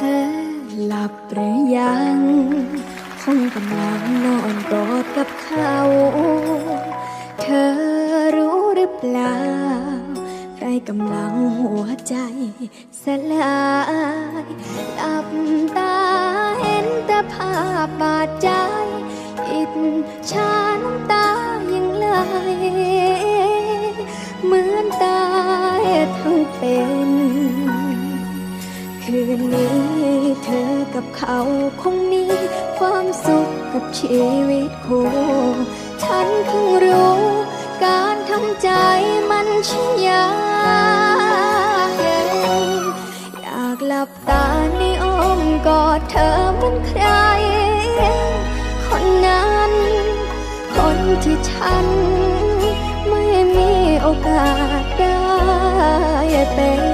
ธอหลับหรือยังคงกำลังนอนกอดกับเขา เธอรู้หรือเปล่า ใครกำลังหัวใจสลายหลับตาเห็นแต่ภาพบาดใจ อิดชาน้ำตายังไหลเหมือนตายทั้งเป็น คืนนี้ เธอกับเขาคงมีความสุขกับชีวิตคู่ฉันเพิ่งรู้ การทำใจมันช่างยากอยากหลับตาในอ้อมกอดเธอเหมือนใคร คนนั้น คนที่ฉัน ไม่มีโอกาสได้เป็น